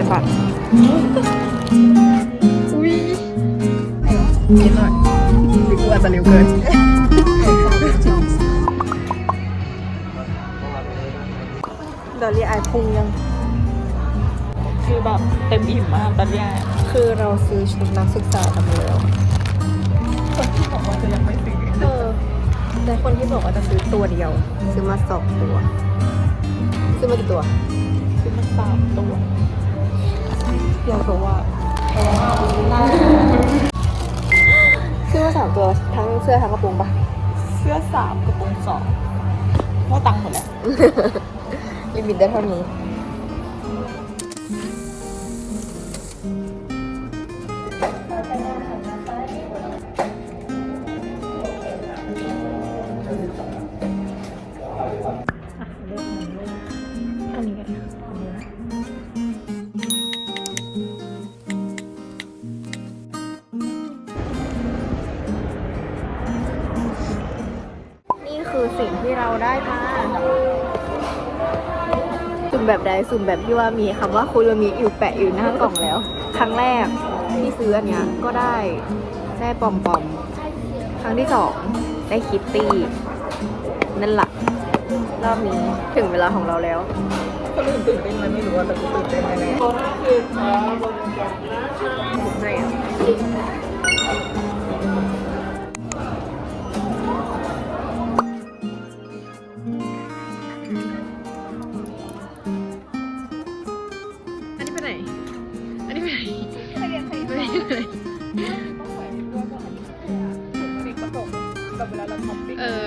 านก่อนอุ้ยนิดหน่อยหรือกูอาจจะเร็วเกินเดี๋ยวรีไอายพุงยัง คือแบบเต็มอิ่มมากตอนเนี้ยคือเราซื้อชุดนักศึกษากันมาแล้วคนที่บอกว่าจะยังไม่ซื้อเออแต่คนที่บอกว่าจะซื้อตัวเดียว ซื้อมาสองตัว ซื้อมากี่ตัว ซื้อมาสามตัว เราบอกว่าซื้อมาสามตัวทั้งเสื้อทั้งกระโปรงปะเสื้อสามกระโปรงสองว่าตังค์หมดแล้วลิมิตได้เท่านี้อัน สิ่งที่เราได้มาสุ่มแบบใดสุ่มแบบที่ว่ามีคำว่าคุโรมิอยู่แปะอยู่หน้ากล่องแล้ว ครั้งแรกที่ซื้ออันเนี้ยก็ได้ได้ปอมปอมๆครั้งที่สองได้คิตตี้นั่นแหละรอบนี้ถึงเวลาของเราแล้วคนอื่นตื่นเต้นไหมไม่รู้ว่าแต่กูตื่นเต้นแน่ไอันนี้ไปไหนอันนี้ไปไหนไปเรียนใครไปไหนต้องใส่ด้วยก็อันนี้คือถุงพลาสติกผสมกับเวลาเราท็อปปิ้งเออ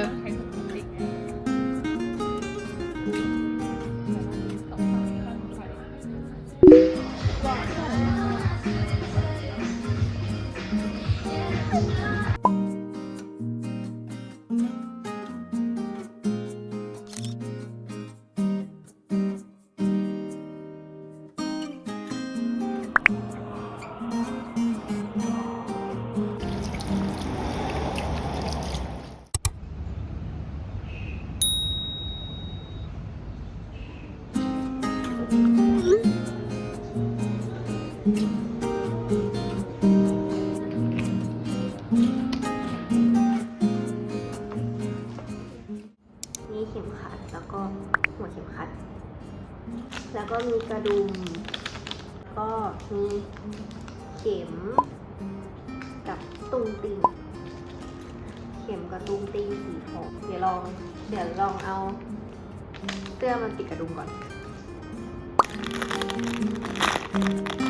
มีเข็มขัดแล้วก็หัวเข็มขัด แล้วก็มีกระดุม ก็มีเข็มกับตุงติงเข็มกับตุงติงสีทองเดี๋ยวลอง เดี๋ยวลองเอาเสื้อมันติดกระดุมก่อนอุ้ย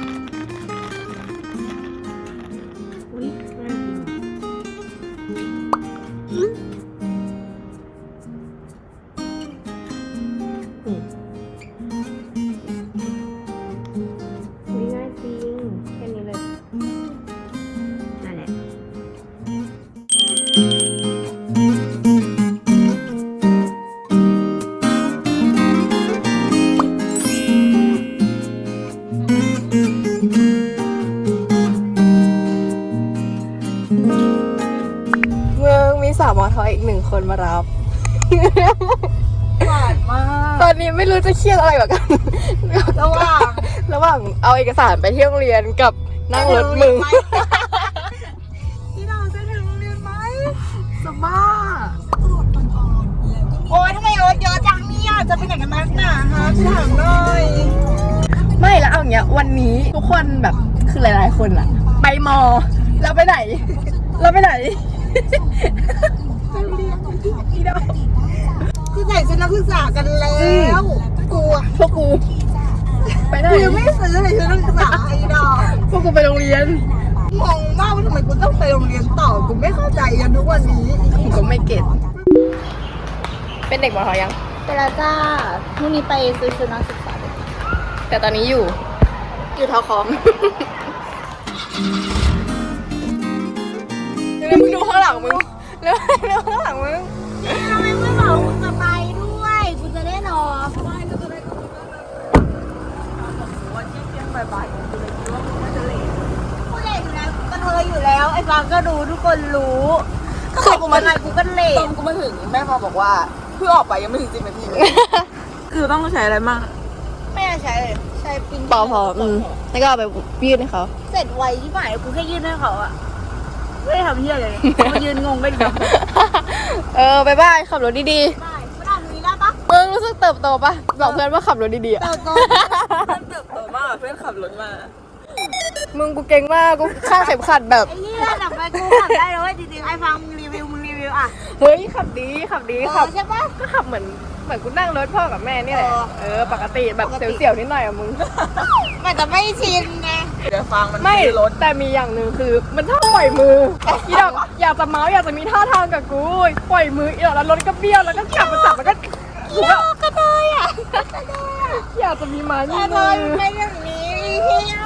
นี่อุ๊ยง่ายจริง แค่นี้เลย นั่นแหละๆเมืองมีสาวมอทออีกหนึ่งคนมารับานมากตอนนี้ไม่รู้จะเครียดอะไรกว่ากันระหว่างระหว่างเอาเอกสารไปที่โรงเรียนกับนั่งรถมึงที่เราจะถึงโรงเรียนไหมสบ้าโอ๊ยทำไมรถเยอะจังเนี่ยจะไปไหนกันนักหนาฮะถามหน่อยไม่แล้วเอาอย่างเงี้ยวันนี้ทุกคนแบบคือหลาย ๆ คนอะไปมอเราไปไหน เราไปไหนอีดอกคือใส่ชุด นักศึกษากันแล้วกลัวพวกกู ไปไหนกูยังไม่ซื้อเลยชุดนักศึกษาไอ้ดอกพวกกูไปโรงเรียนงงมากว่าทำไมกูต้องไปโรงเรียนต่อกูไม่เข้าใจกันทุกวันนี้กูก็ไม่เก็ตเป็นเด็กมอทอยังไปแล้วจ้าพรุ่งนี้ไปซื้อชุดนักศึกษาแต่ตอนนี้อยู่ อยู่ทอคอมแล้วมึงดูข้างหลังมึงแล้วดูข้างหลังมึง บ่ายๆกูเลยคิดว่ากูน่าจะเลทกูเลทอยู่แล้วกระเทยอยู่แล้ว ไอ้ฟังก็รู้ทุกคนรู้ก็บอกกูมาไงกูก็เลตอทนกูมาถึงแม่มาบอกว่าเพิ่งออกไปยังไม่ถึงสิบนาทีเลย คือต้องใช้อะไรมากไม่ได้ใช้เลยใช้ปิ้นพอพออืมแล้วก็เอาไปยื่นให้เขา เสร็จไวที่หมายกูแค่ยื่นให้เขาอะไม่ได้ทำเหี้ยเลยมายืนงงกันอยู่เออบายบายขับรถดีได้ไม่ได้ตรงนี้ได้ปะๆมึงรู้สึกเติบโตปะบอกเพื่อนว่าขับรถดีๆอะ เติบโตเติบโตมากเพื่อนขับรถมา มึงกูเก่งมากกูข้างเข็มขัดแบบไอ้เหี้ยหนักไปกูขับได้แล้วเว้ยจริงๆไอ้ฟังมึงรีวิวมึงรีวิวอะเฮ้ยขับดีขับดีเอขับอใช่ปะ ก็ขับเหมือนเหมือนกูนั่งรถพ่อกับแม่นี่แหละเออ เออปกติแบบปกติเสียวๆนิดหน่อยอะมึง มันจะไม่ชินไงเดี๋ยวฟังมันไม่ซื้อรถแต่มีอย่างหนึ่งคือ มันชอบปล่อยมืออีดอกอยากจะเมาส์อยากจะมีท่าทางกับกูปล่อยมืออีดอกแล้วรถก็เบี้ยวแล้วก็กลับมาจับแล้วก็กูก็กระ เทยอะอยากจะมีไม้กมีระเทมืยอเป็นอย่างนี้เหี้ย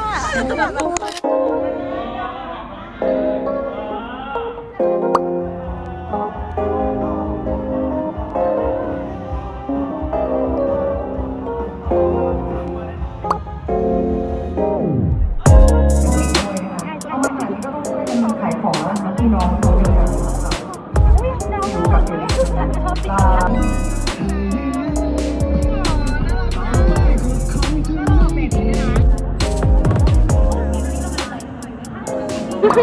บู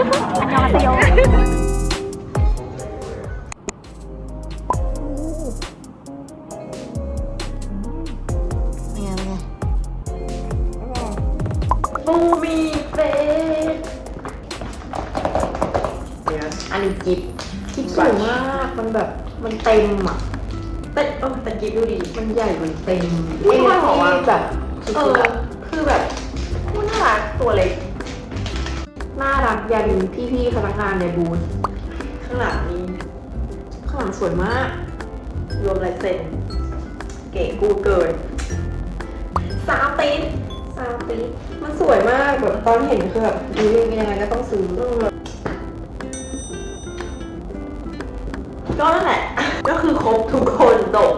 มีเฟสอันนี้กิฟกิฟสวยมาก มันแบบ มันเต็มอะแต่เออแต่กิฟดูดิ มันใหญ่ มันเต็มไม่ค่อยบอกว่าแบบสุเอดอๆอะคือแบบพูดน่ารักตัวเล็ก น่ารักยันพี่ๆพนักงานในบูธข้างหลังนี้ข้างหลังสวยมาก รวมลายเซ็นเก๋กูเกินสามปีดสามปีดมันสวยมากแบบตอนเห็นคือแบบดูยังไงก็ต้องซื้อก็นั่นแหละ ก็คือครบทุกคนจบ